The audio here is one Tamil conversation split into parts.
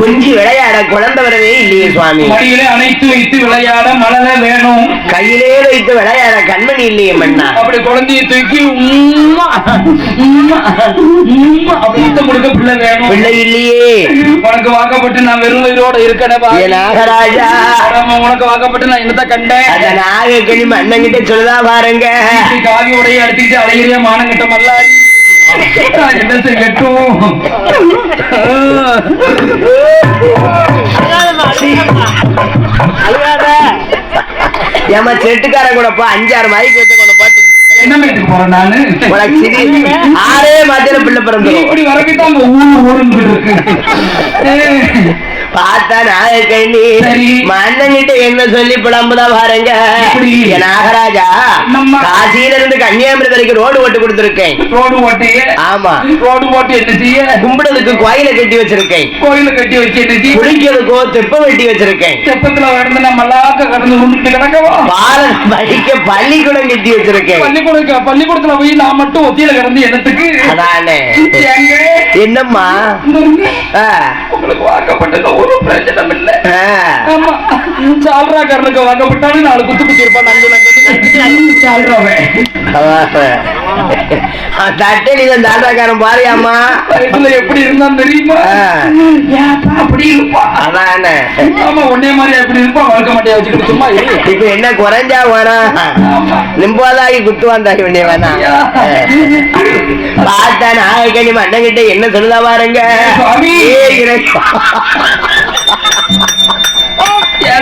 குஞ்சு விளையாட குழந்தை வரவே இல்லையே சுவாமி. மடியிலே அணைத்து வைத்து விளையாட மலர வேணும். கையிலே வைத்து விளையாட கண்மணி இல்லையே மன்னா. அப்படி குழந்தைய தூக்கி உம்மா, உம்மா, உம்மா அப்படி முத்தம் கொடுக்க பிள்ளை வேணும். பிள்ளை இல்லையே. உனக்கு வாக்கப்பட்டு நான் வெறும் உயிரோட இருக்கேனப்பா ஏ நாகராஜா. உனக்கு வாக்கப்பட்டு நான் என்னத்த கண்டேன்? அந்த நாகக்கிளி மன்னங்கிட்ட சொல்லுதா பாருங்க. காவி உடைய எடுத்துக்கிட்டு அழகிறிய மானங்கிட்ட மல்லாடி? நான் என்ன செய்யட்டும் ஏமா செட்டுக்காரன் கூட போ அஞ்சாறு மைக்கு வச்சு கொண்டு போட்டு என்ன வீட்டுக்கு போறேன் நானு? ஆறே மாத்திர பிள்ளை நீ பிறந்தோம் இப்படி வரக்கிட்டு அங்க ஊரு ஊருன்னு இருக்கு. பார்த்தா நாகக்கண்ணி. மன்னங்கிட்ட என்ன சொல்லி புலம்புதா பாருங்க. நாகராஜா காசியில இருந்து கன்னியாகுமரி வரைக்கும் ரோடு ஓட்டு கொடுத்துருக்கேன். ரோடு ஓட்டையே ஆமா. ரோடு ஓட்டி என்ன செய்ய? கும்பிடுறதுக்கு கோயிலை கட்டி வச்சிருக்கேன். கோயில கட்டி வச்சு என்ன செய்ய? குளிக்கிறதுக்கோ தெப்ப வெட்டி வச்சிருக்கேன். தெப்பத்துல கடந்து நம்ம மல்லாக்க கடந்து உருண்டு கிடக்கவா? பாலம் படிக்க பள்ளிக்கூடம் கட்டி வச்சிருக்கேன். பள்ளிக்கூட பள்ளிக்கூடத்துல போய் நான் மட்டும் ஒத்தியில கிடந்து என்னத்துக்கு? அதானே? என்னம்மா? உங்களுக்கு வாக்கப்பட்டது ஒரு பிரச்சனை இல்ல சால்ராக்காரனுக்கு வாக்கப்பட்டாலும் நாலு குத்து குத்தி இருப்பான் நங்கு நங்கு சால்ராவன் தட்டடி தாத்தாக்காரன் பாரியாம்மா வயசுல எப்படி இருந்தான் தெரியுமா? அப்படி இருப்பான் அதானே ஆமா உன்னே மாதிரி எப்படி இருப்பான் வளர்க்க மாட்டேன் வச்சுக்கிட்டு சும்மா இப்ப என்ன குறைஞ்சா வேணா ஆமா. நிம்போதாகி குத்து வந்தாகி வேண்டிய வேணா பார்த்தா நாகக்கணி மண்ணங்கிட்ட என்ன சொல்லுதா பாருங்க?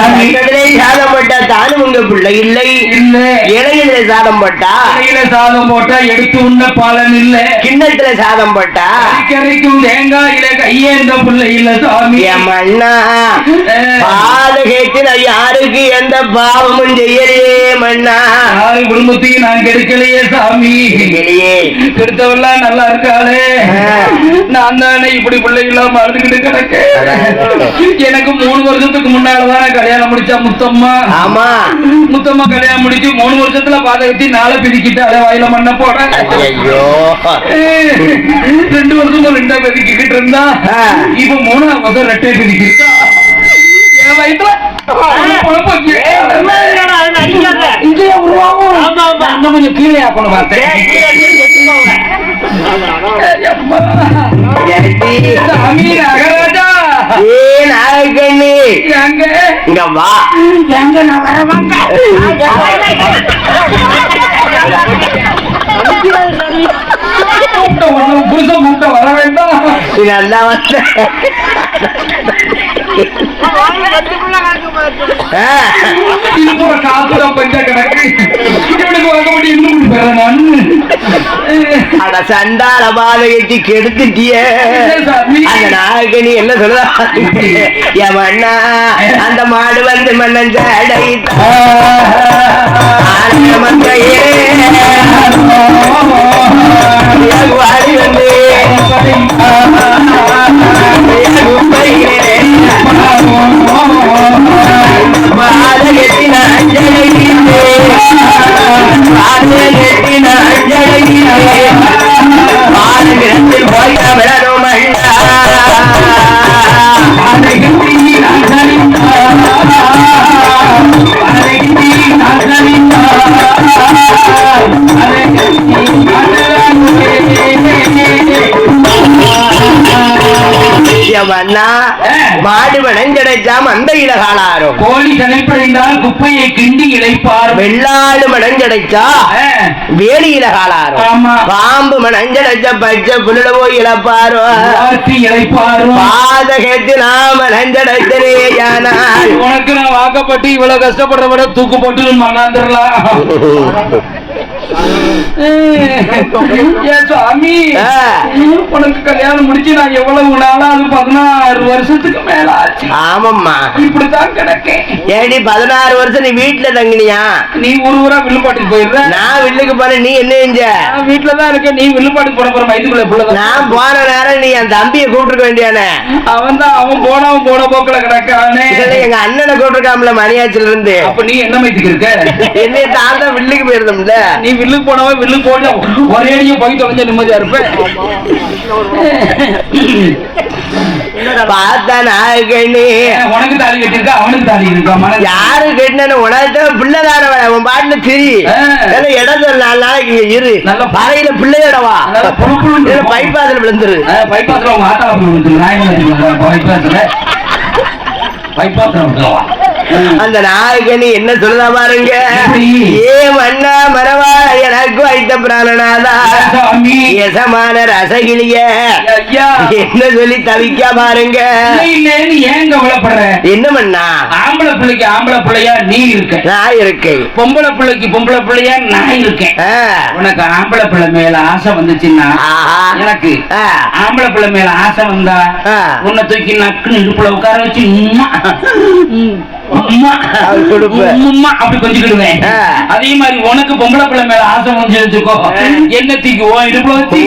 ஏன் சாமி? கண்டதிலே சாதம் போட்டா தானும் உங்க பிள்ளை இல்லை. இல்ல. இலையில சாதம் போட்டா? கடையில சாதம் போட்டா எடுத்து உண்ண பலன் இல்ல. கிண்ணத்துல சாதம் போட்டா? கரைக்கும் தேங்காயில கையேந்த பிள்ளை இல்ல சாமி. மண்ணா நான் யாருக்கு எந்த பாவமும் செய்யலையே மண்ணா யாரு குடும்பத்தையும் நான் கெடுக்கலையே சாமி. கெடுத்தவெல்லாம் நல்லா இருக்காளே. நான் தானே இப்படி பிள்ளைகளாம் மறந்துகிட்டு கிடக்கு எனக்கு மூணு வருஷத்துக்கு முன்னாலதான் கல்யாணம் முடிச்சா முத்தம்மா. ஆமா. முத்தம்மா கல்யாணம் முடிச்சு மூணு வருஷத்துல பாதகத்தி நாளை பிரிக்கிட்டு அதை வாயில மண்ண போட. ஐயோ ரெண்டு வருஷம் ரெண்டா பிரிக்கிட்டு இருந்தா. இப்ப மூணாவது வருஷம் ரெட்டை பிரிக்கிட்டா என் இன்னும் கொஞ்சம் கீழே ஆக்கணும் பார்த்தேன். ஜெயந்தி. ஏ நாகக்கண்ணி எங்க? இங்க வா. எங்க நான் வர புருஷன் வர வேண்டாம். நல்லா வந்த. காசு தான் பஞ்சா கிடக்கு இவனுக்கு வாங்க முடியும் இன்னும் பெற நான் அட சண்டால பாதகத்தி கெடுத்துட்டியே. அந்த நாகக்கணி என்ன சொல்லுதா? என் மண்ணா அந்த மாடு வந்து மன்னன் மந்தையே. வாடி வந்து. குப்பையிலே பாதகத்தின் அஞ்சலையிலே பாதகத்தின் அஞ்சலையிலே பாதகத்தில் ஆ. மாடு மணஞ்சடைச்சா மந்தையில காலாரும் கோழி தலைப்படைந்தால் குப்பையை கிண்டி இழைப்பார். வெள்ளாடு மணஞ்சடைச்சா வேலியில காலாரும் ஆமா. பாம்பு மணஞ்சடைச்ச பச்சை புல்லுல போய் இழப்பாரோ. வார்த்தை இழைப்பாரும் பாதகத்து நாம நஞ்சடைத்தனே யானால். உனக்கு நான் வாக்கப்பட்டு இவ்வளவு கஷ்டப்படுற விட தூக்கு போட்டு மணாந்துடலாம் உனக்கு கல்யாணம் முடிச்சு நான் எவ்வளவு நாளா அது பதினாறு வருஷத்துக்கு மேல ஆச்சு. ஆமாம்மா. இப்படித்தான் கிடக்கேன். ஏடி பதினாறு வருஷம் நீ வீட்டுல தங்கினியா? நீ ஒரு ஊரா வில்லுப்பாட்டுக்கு போயிடுற? நான் வில்லுக்கு போன நீ என்ன செஞ்ச? வீட்டுல தான் இருக்கேன் நீ வில்லுப்பாட்டுக்கு போன போற வயிற்றுக்குள்ள பிள்ளைதான் நான் போன நேரம் நீ என் தம்பியை கூப்பிட்டுருக்க வேண்டியானே? அவன் தான் அவன் போனவன் போன போக்குல கிடக்கானே. எங்க அண்ணனை கூப்பிட்டுருக்காமல மணியாச்சில இருந்து அப்ப நீ என்ன மைத்துக்கு இருக்க? என்னைய தாண்டா வில்லுக்கு போயிருந்தோம்ல. நீ வில்லுக்கு போனவன் வில்லுக்கு போட்டு ஒரே அடியே போய் தொலைஞ்ச நிம்மதியா இருப்பேன். பார்த்தா நான் கண்ணி. உனக்கு தாலி கட்டிருக்கா அவனுக்கு தாலி இருக்கா? மனசு யாரு கட்டின உனக்கு உன் பாட்டுல திரி. இடம் நாலு நாளைக்கு இரு. நல்ல பறையில பிள்ளையோடவா. பைப்பாதுல விழுந்துரு. பைபாஸ்ல உங்க என்ன பைபாஸ்ல பைபாஸ்ல விட்டுருவா அந்த நாயகனி என்ன சொல்லுதா பாருங்க? ஏ மன்னா மரவா எனக்கு வைத்த பிராணனாதா. சாமி எசமான ரசகிளிய ஐயா. என்ன சொல்லி தவிக்க பாருங்க? ஏன் கவலைப்படுற? என்ன மண்ணா ஆம்பளை பிள்ளைக்கு ஆம்பளை பிள்ளையா நீ இருக்க. நான் இருக்கேன். பொம்பளை பிள்ளைக்கு பொம்பளை பிள்ளையா நான் இருக்கேன். உனக்கு ஆம்பளை பிள்ளை மேல ஆசை வந்துச்சுன்னா. எனக்கு. ஆம்பளை பிள்ளை மேல ஆசை வந்தா. உன்னை தூக்கி நக்குன்னு இடுப்புல உட்கார வச்சு அப்படி கொஞ்சிக்கிடுவேன். அதே மாதிரி உனக்கு பொம்பளை பிள்ளை மேல ஆசை வந்து வச்சுக்கோ ஓ இடுப்புல வச்சு.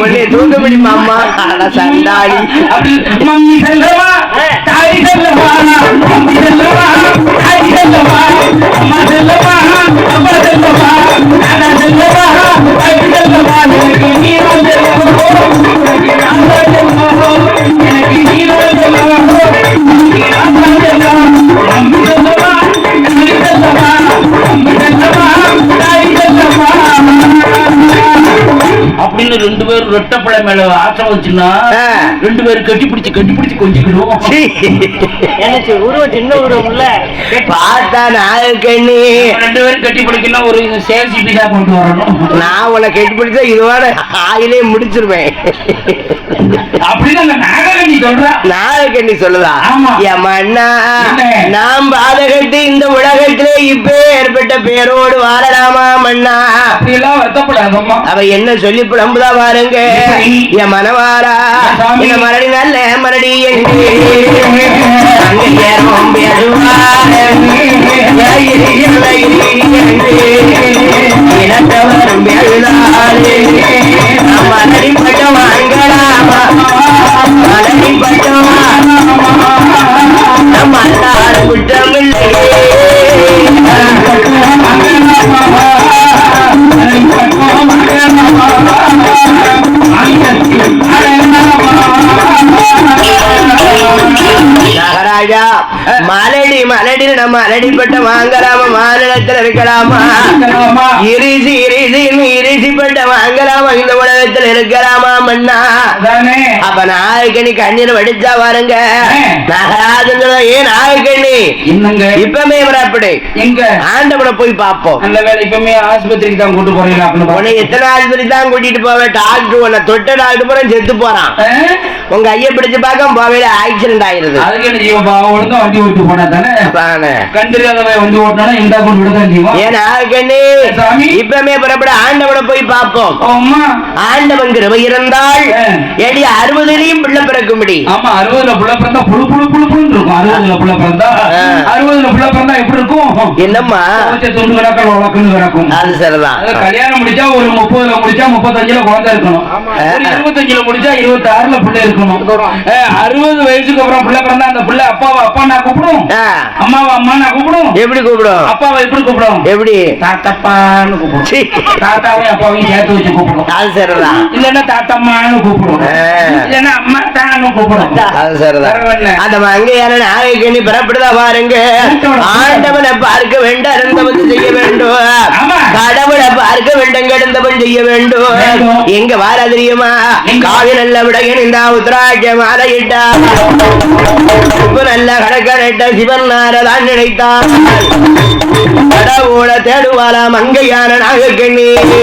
முடியுமா அம்மா? சண்டாளி. அப்படி மம்மி செல்லவா? தாய் செல்லவா? மம்மி செல்லவா? தாய் செல்லவா? அம்மா செல்லவா? அப்பா செல்லவா? நானா செல்லவா? தாய் செல்லவா? எனக்கு நீரோ செல்லவா ரெட்டப்பழ மேல ஆசை வச்சுன்னா ஆ. ரெண்டு பேரும் கட்டி பிடிச்சு கட்டி பிடிச்சு கொஞ்சிக்கிடுவோம். எனக்கு உருவம் சின்ன உருவம் இல்ல பார்த்தா நாயக்கண்ணி ரெண்டு பேரும் கட்டி பிடிக்கணும் ஒரு சேல்சி பீஸா கொண்டு வரணும் நான் உன்னை கெட்டு பிடிச்சா இதுவான ஆயிலே முடிச்சிருவேன் அப்படின்னு அந்த நாடகம் நீ சொல்ற நாயக்கண்ணி சொல்லுதா ஆமா. என் மண்ணா என்ன? நாம் பாதகத்து இந்த உலகத்திலே இப்பே ஏற்பட்ட பேரோடு வாழலாமா மண்ணா வருத்தப்படாதம்மா. அவ என்ன சொல்லி புலம்புதா பாருங்க? என் மனவாரா. இந்த மரடி நல்ல மரடி இனத்தவரும் பெருளாரே. நாம் மலடி பட்டம் வாங்கலாமா மலடி பட்டம் நம் அல்லாத குற்றமில்லையே நகராஜா மலடி மலடி நம்ம மலடிப்பட்ட வாங்கலாமா மாநிலத்தில் இருக்கலாமா? இரிசி இரிசின்னு இரிசிப்பட்ட வாங்கலாமா இந்த உலகத்தில் இருக்கலாமா மண்ணா அப்ப நாயக்கனி கண்ணீர் வடிச்சா பாருங்க. நகராஜன் நாயக்கண்ணி என்னங்க? இப்பமே எங்க? ஆண்டவனை போய் பார்ப்போம். நல்ல வேலை இப்பவுமே ஆஸ்பத்திரிக்கு தான் கூட்டு போறீங்க உன்னை எத்தனை ஆஸ்பத்திரி தான் கூட்டிட்டு போவேன்? டாக்டர் உன்னை தொட்ட டாக்டர் பூரா செத்து போறான்? உங்க ஐய பிடிச்சு பார்க்க போவேல ஆக்சிடென்ட் ஆயிருது. அதுக்கு என்ன ஜீவன் பாவம் ஒழுங்கா வண்டி ஓட்டு போனா தானே? அதானே. கண் தெரியாதவன் வண்டி ஓட்டினா இந்த கொண்டு விட தான் ஜீவன் ஏன் நாயக்கண்ணி சாமி. இப்பமே புறப்பட ஆண்டவனை போய் பார்ப்போம். அம்மா ஆண்டவன் கிருபை இருந்தால். எடி அறுபதுலயும் பிள்ளை பிறக்கும்படி. ஆமா அறுபதுல புள்ள பிறந்தா புழு புழு புழு புழுன்னு இருக்கும். அறுபதுல புள்ள பிறந்தா. அறுபதுல புள்ள பிறந்தா எப்படி இருக்கும்? என்னம்மா? துவைச்ச துண்டு கிடக்கல் உழக்குன்னு கிடக்கும். அது சரிதான். கல்யாணம் முடிச்சா ஒரு முப்பதுல முடிச்சா முப்பத்தஞ்சுல குழந்தை இருக்கணும். ஒரு இருபத்தஞ்சுல முடிச்சா இருபத்தி ஆறுல பிள்ளை இருக்கணும். அறுபது வயசுக்கு அப்புறம் பிள்ளை பிறந்தா அந்த பிள்ளை அப்பாவை அப்பா நான் கூப்பிடும். அம்மாவை அம்மா நான் கூப்பிடும். எப்படி கூப்பிடும்? அப்பாவை எப்படி கூப்பிடும்? எப்படி? தாத்தப்பான்னு கூப்பிடும். சீ. தாத்தாவையும் அப்பாவையும் சேர்த்து வச்சு கூப்பிடும் அது சரிதான் இல்லன்னா தாத்தம்மான்னு கூப்பிடும் இல்லைன்னா அம்மா தான் கூப்பிடும் அது சரிதான். அந்த மங்கையான நாயகனி பிறப்படுதா பாருங்க. ஆண்டவனை பார்க்க வேண்டும் அருந்தவன் செய்ய வேண்டும். கடவுளை பார்க்க வேண்டும் கிடந்தவன் செய்ய வேண்டும். வேண்டும். எங்க வார தெரியுமா? எங்க? காவி நல்ல விடையன் இந்த உத்ராட்ச மாலையிட்டா. உப்பு நல்ல கடற்கரைட்ட சிவன் நாரதான் நினைத்தான். கடவுள தேடுவாரா மங்கையான நாகக்கண்ணி.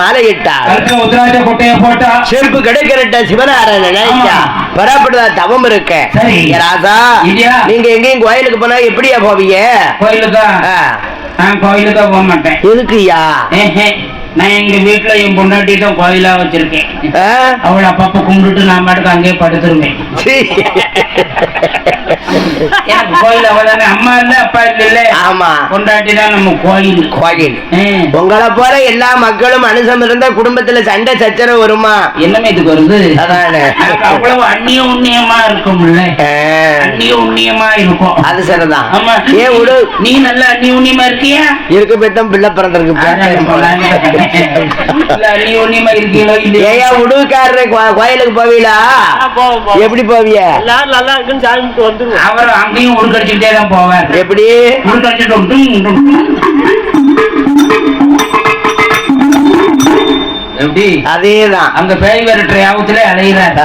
மாலையிட்டார் கருத்துல உத்தராட்ச கொட்டைய போட்டா. செருப்பு கிடைக்கிறட்ட ஆமா. பரப்படுதா தவம் இருக்க. ராசா? நீங்க எங்கேயும் கோயிலுக்கு போனா எப்படியா போவீங்க? கோயிலுக்கா? நான் கோயிலுக்கா போக மாட்டேன். எதுக்குய்யா? ஏஹே, நான் எங்க வீட்டுல என் பொண்டாட்டி தான் கோயிலா வச்சிருக்கேன்? அவளை அப்பப்ப கும்பிட்டுட்டு நான் பாட்டுக்கு அங்கேயே படுத்துருவேன். கோயில் அவதானே அம்மா இல்ல அப்பா இல்ல ஆமா. பொண்டாட்டி தான் நம்ம கோயில். கோயில். ஆ, உங்களை போல எல்லா மக்களும் மனுஷம் இருந்தா குடும்பத்துல சண்டை சச்சரவு வருமா? என்னமே இதுக்கு வருது? அதானே. எனக்கு அவ்வளவு அந்நிய உண்ணியமா இருக்கும்ல ஆ, அந்நிய உண்ணியமா இருக்கும். அது சரிதான். ஆமா. ஏன் விடு நீ நல்ல அந்நிய உண்ணியமா இருக்கியா? இருக்கு பெத்தம் பிள்ளை பிறந்திருக்கு. ஏயா உடுக்காரரு கோயிலுக்கு போவீங்களா எப்படி போவிய? எல்லாரும் நல்லா இருக்குன்னு சாமி கும்பிட்டு வந்துருவோம் அவர் அங்கேயும் உருக்கடிச்சுட்டே தான் போவார் எப்படி? உருக்கடிச்சுட்டு டும், டும், டும். எப்படி? அதேதான். அங்க பேய் விரட்டுற யாபத்துல அலைகிறார்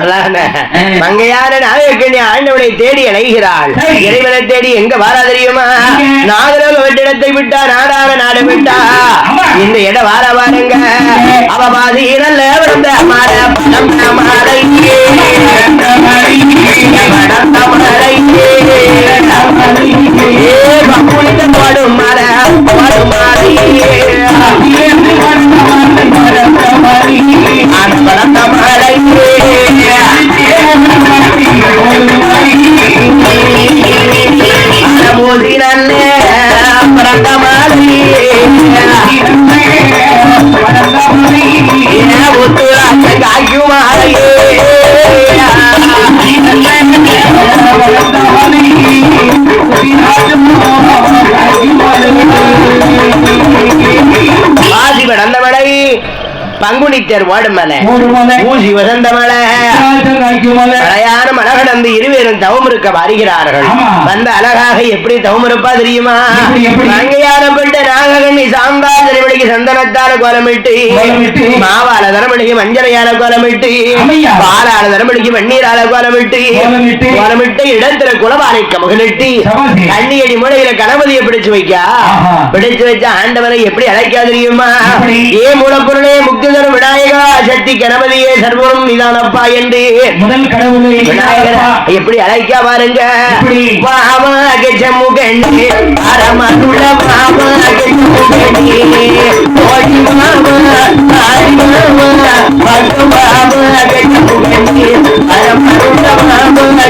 நாயக்கண்ணி ஆண்டவனை தேடி அலைகிறாள். இறைவனை தேடி எங்க வாரா தெரியுமா எங்க? வெற்றிடத்தை விட்டா நாடான நாடு விட்டா. இந்த இடம் வார வாருங்க. அவ பாதி நல்ல விழுந்த மாற பணம் போடும் மாலை நல்ல பிறந்த மாலை ஒத்துராட்ச காய்க்கு மாலையே வாசி வடந்த மலை பங்குனித்தர் ஓடும் மலை ஊசி வசந்த மலை மலையான மலை கடந்து இருவேரும் தவம் இருக்க வருகிறார்கள். வந்த அழகாக எப்படி தவம் இருப்பா தெரியுமா எப்படி, எப்படி? மங்கையான பெண்ட நாககண்ணி சாந்தால் திருமணிக்கு சந்தனத்தால கோலமிட்டு. மாவால தரமணிக்கு மஞ்சளையால கோலமிட்டு. பாலால தரமணிக்கு வெந்நீரால கோலமிட்டு கோலமிட்டு. இடத்துல குலவாரிக்க மகளிட்டு சபாசி. கண்ணியடி மூலையில கணபதியை பிடிச்சு வைக்கா. பிடிச்சு வச்ச ஆண்டவனை எப்படி அழைக்கா தெரியுமா? ஏ மூலப்பொருளே முக்திதரும் விநாயகா சக்தி கணபதியே சர்வரும் நிதானப்பா என்று முதல் கடவுளை விநாயகர் எப்படி அழைக்க பாருங்க அரமருள மாமா மாமா பட்டு அரமருள ஜம்முகண்டி உடப்பரம்பொருளே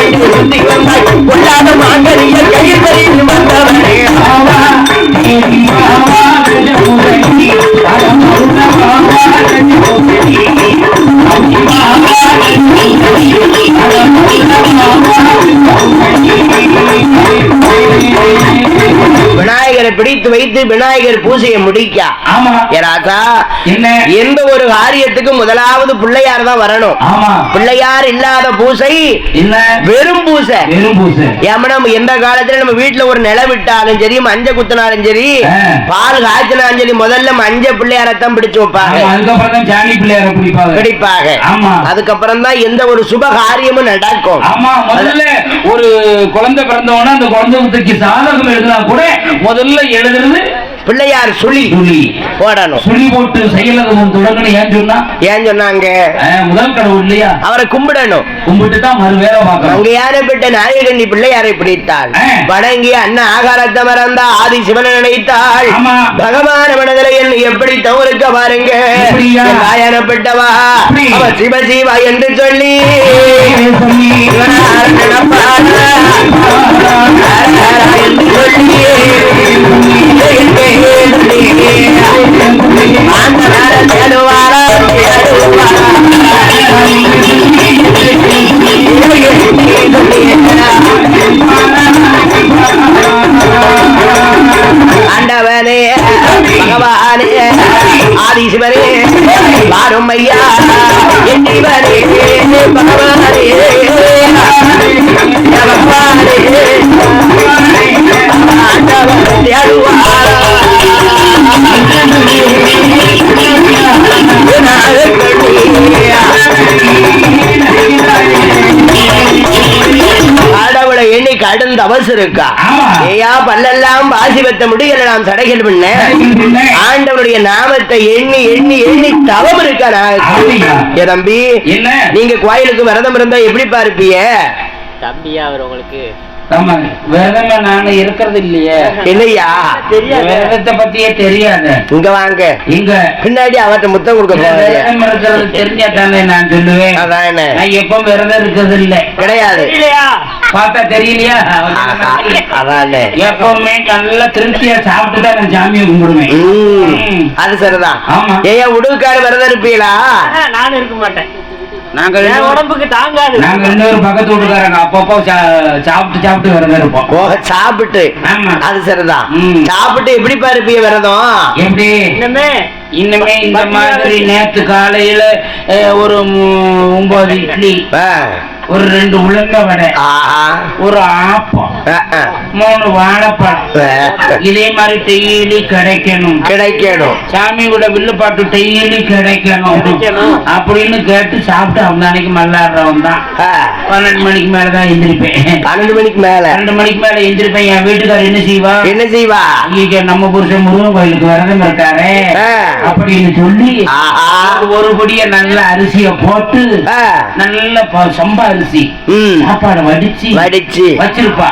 தந்தையவும் உலக வந்தாய் கொள்ளாத வந்தவனே விநாயகரை பிடித்து வைத்து விநாயகர் பூஜையை முடிக்க. எந்த ஒரு காரியத்துக்கும் முதலாவது பிள்ளையார் தான் வரணும். பிள்ளையார் இல்லாத பூசை வெறும் பூசை. நம்ம எந்த காலத்துல நம்ம வீட்டுல ஒரு நில விட்டாலும் சரி மஞ்ச குத்தினாலும் சரி. பால் காய்ச்சினாலும் சரி முதல்ல மஞ்ச பிள்ளையாரத்தான் பிடிச்சு வைப்பாங்க. பிடிப்பாங்க. அதுக்கப்புறம் தான் எந்த ஒரு சுப காரியமும் நடக்கும். ஒரு குழந்தை பிறந்தவொடனே அந்த குழந்தைக்கு சாதகம் எழுதினா கூட முதல்ல எழுதுறது பிள்ளையார் சுழி. சுழி. போடணும். சுழி போட்டு செயலகம் தொடங்கணும் ஏன் சொன்னா? ஏன் சொன்னாங்க? முதல் கடவுள் இல்லையா? அவரை கும்பிடணும். கும்பிட்டு தான் மறு வேலை பார்க்கணும். அங்க யாரை பெற்ற நாயகன் பிள்ளையாரை பிடித்தாள். வணங்கி அண்ணா ஆகாரத்தை மறந்தா ஆதி சிவனை நினைத்தாள். பகவான மனதில் என்ன எப்படி தவறுக்க பாருங்க? காயனப்பட்டவா? அவ சிவ சிவா என்று சொல்லி. நினைப்பாளா? கடும் தவசு இருக்கா. ஏயா பல்லெல்லாம் வாசி வைத்த முடியல நாம் சடைகள் பண்ண ஆண்டவருடைய நாமத்தை எண்ணி எண்ணி எண்ணி தவம் இருக்கா? ஏ தம்பி என்ன? நீங்க கோயிலுக்கு விரதம் இருந்தா எப்படி பார்ப்பீங்க? தம்பியா அவர் உங்களுக்கு ஆமா விரதமா நானு இருக்கிறது இல்லையே. இல்லையா? விரதத்தை பத்தியே தெரியாது. இங்க வாங்க. இங்க. பின்னாடி அவர்ட்ட முத்தம் கொடுக்க போவாங்க விரதம் இருக்கிறது தெரிஞ்சா தானே நான் சொல்லுவேன். அதான் என்ன? நான் எப்பவும் விரதம் இருக்கிறது இல்ல. கிடையாது. இல்லையா? பார்த்தா தெரியலையா? அதானே எப்பவுமே நல்லா திருப்தியா சாப்பிட்டு தான் நான் சாமியை கும்பிடுவேன். அது சரிதான். உடுவுக்காடு விரதம் இருப்பீங்களா? நானும் இருக்க மாட்டேன். நாங்க உடம்புக்கு தாங்காது. நாங்க பேரும் பக்கத்து வீட்டுக்காரங்க. அப்பப்போ சா- சாப்பிட்டு சாப்பிட்டு விரதம் இருப்போம். ஓ சாப்பிட்டு. ஆமா. அது சரிதான். சாப்பிட்டு எப்படி இருப்பீங்க விரதம்? எப்படி? இன்னமே இன்னுமே இந்த மாதிரி நேத்து காலையில ஒரு ஒன்பது இட்லி ஒரு ரெண்டு உளுந்த வடை ஆஹா ஒரு ஆப்பம். மூணு வாழைப்பழம். இதே மாதிரி டெய்லி கிடைக்கணும். கிடைக்கணும். சாமியோட வில்லுப்பாட்டு டெய்லி கிடைக்கணும். கிடைக்கணும். அப்படின்னு கேட்டு சாப்பிட்டு அந்த அன்னைக்கு மல்லாடுறவன் தான். பன்னெண்டு மணிக்கு மேலதான் எந்திரிப்பேன். பன்னெண்டு மணிக்கு மேல. பன்னெண்டு மணிக்கு மேல எந்திரிப்பேன். என் வீட்டுக்காரர் என்ன செய்வா? என்ன செய்வா? இங்க நம்ம புருஷன் முருகன் கோயிலுக்கு விரதம் இருக்காரு. அப்படின்னு சொல்லி ஒரு பொடிய நல்ல அரிசிய போட்டு நல்ல சம்பா அரிசி. சாப்பாடு வடிச்சு வடிச்சு. வச்சிருப்பா.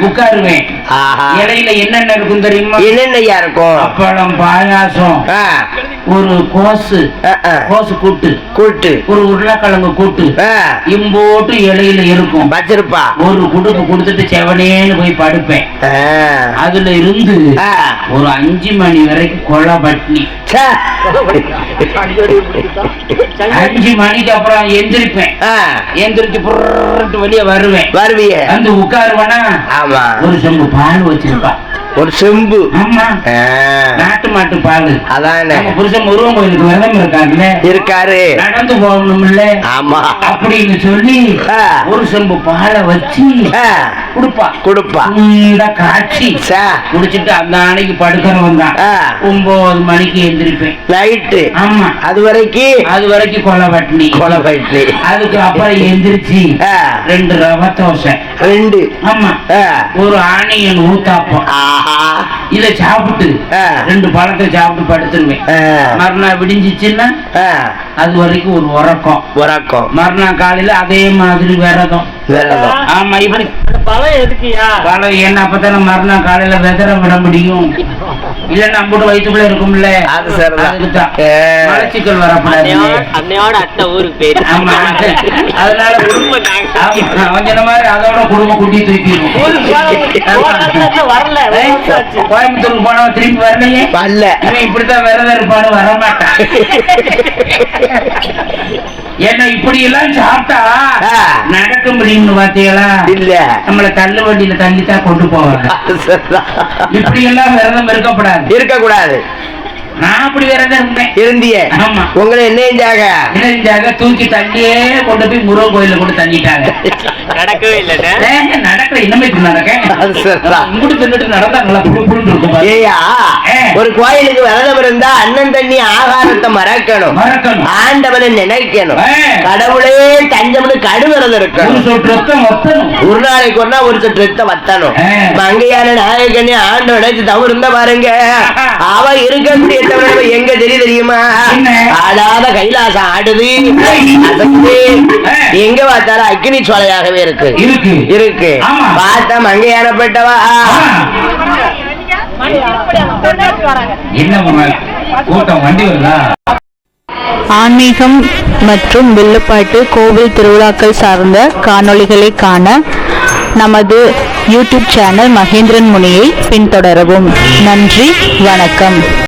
உட்காருவேன் ஆஹா. இலையில என்னென்ன இருக்கும் தெரியுமா? என்னென்னையா இருக்கும்? அப்பளம் பாயாசம் ஒரு கோசு. கோசு கூட்டு. கூட்டு. ஒரு உருளைக்கிழங்கு கூட்டு. இம்போட்டு இலையில இருக்கும். வச்சிருப்பா. ஒரு குடுக்கு கொடுத்துட்டு செவனேன்னு போய் படுப்பேன். அதுல இருந்து. ஒரு அஞ்சு மணி வரைக்கும் கொலை பட்னி. அஞ்சு மணிக்கு அப்புறம் எந்திரிப்பேன். எந்திரிச்சு புறட்டு வெளியே வருவேன். வருவிய. வந்து உட்காருவனா? ஆமா. ஒரு செம்பு பால் வச்சிருப்பா. ஒரு செம்பு. நாட்டு மாட்டு பால் அதானே. புருஷன் முருகன் கோயிலுக்கு விரதம் இருக்காங்கல்ல இருக்காரு. நடந்து போகணும்ல? ஆமா. அப்படின்னு சொல்லி. ஒரு செம்பு பாலை வச்சு கொடுப்பா. கொடுப்பா. இந்த காட்சி. குடிச்சிட்டு அந்த அன்னைக்கு படுக்கிறவன் தான். ஒன்பது மணிக்கு எந்திரிப்பேன். நைட்டு. ஆமா. அது வரைக்கும் அது வரைக்கும் கொலை பட்டினி. கொலை போயிட்டு அதுக்கு அப்புறம் எந்திரிச்சு. ரெண்டு ரவ தோசை. ரெண்டு. ஆமா. ஒரு ஆனியன் ஊத்தாப்பம். ஆஹா இத சாப்பிட்டு. ரெண்டு பழத்தை சாப்பிட்டு படுத்துருவேன். மறுநாள் விடிஞ்சிச்சுன்னா அது வரைக்கும் ஒரு உறக்கம். உறக்கம். மறுநாள் காலையில அதே மாதிரி விரதம். விரதம். ஆமா இப்படி பழம் எதுக்குயா காலை என்ன அப்பதானே மறுநாள் காலையில வெதர விட முடியும். இல்ல நம்மளோட வயிற்றுக்குள்ள இருக்கும்ல. அது சரிதான். மலச்சிக்கல் வரக்கூடாது அன்னையோட அத்தை ஊருக்கு போயிரு. ஆமா. அதனால குடும்பம் சொன்ன மாதிரி அதோட குடும்பம் குட்டி தூக்கிடும் வரல. கோயம்புத்தூருக்கு போனவன் திரும்பி வரலையே? வரல. இவன் இப்படித்தான் விரதம் இருப்பான்னு வரமாட்டான். என்ன இப்படி எல்லாம் சாப்பிட்டா. நடக்க முடியும்னு பாத்தீங்களா இல்ல. நம்மள தள்ளு வண்டியில தள்ளித்தான் கொண்டு போவாங்க. இப்படி எல்லாம் விரதம் இருக்கப்படாது இருக்க கூடாது நான் அப்படி விரதம் இருந்தேன் இருந்திய. ஆமா. உங்களை என்ன செஞ்சாங்க? தூக்கி தள்ளியே கொண்டு போய் முருகன் கொண்டு தள்ளிட்டாங்க. நடக்கவே நடக்கல. இன்னமே நடக்க நடந்தாங்களா. ஏயா ஏ. ஒரு கோயிலுக்கு விரதம் இருந்தா அண்ணன் தண்ணி ஆகாரத்தை மறக்கணும். ஆண்டவனை நினைக்கணும். கடவுளே தஞ்சம்னு கடுவிரதம் இருக்கணும். ஒரு நாளைக்கு ஒரு நாள் ஒரு சொட்டு ரத்தம் வத்தணும். மங்கையான நாயகனே ஆண்டு நினைச்சு தவறு இருந்தா பாருங்க. அவ இருக்கக்கூடிய தவிர எங்க தெரியும்? தெரியுமா? ஆடாத கைலாசம் ஆடுது. எங்க பார்த்தாலும் அக்கினி சோலையாகவே இருக்கு. இருக்கு. பார்த்தா மங்கையானப்பட்டவா? ஆன்மீகம் மற்றும் வில்லுப்பாட்டு கோவில் திருவிழாக்கள் சார்ந்த காணொளிகளை காண நமது யூடியூப் சேனல் மகேந்திரன் முனியை பின்தொடரவும். நன்றி வணக்கம்.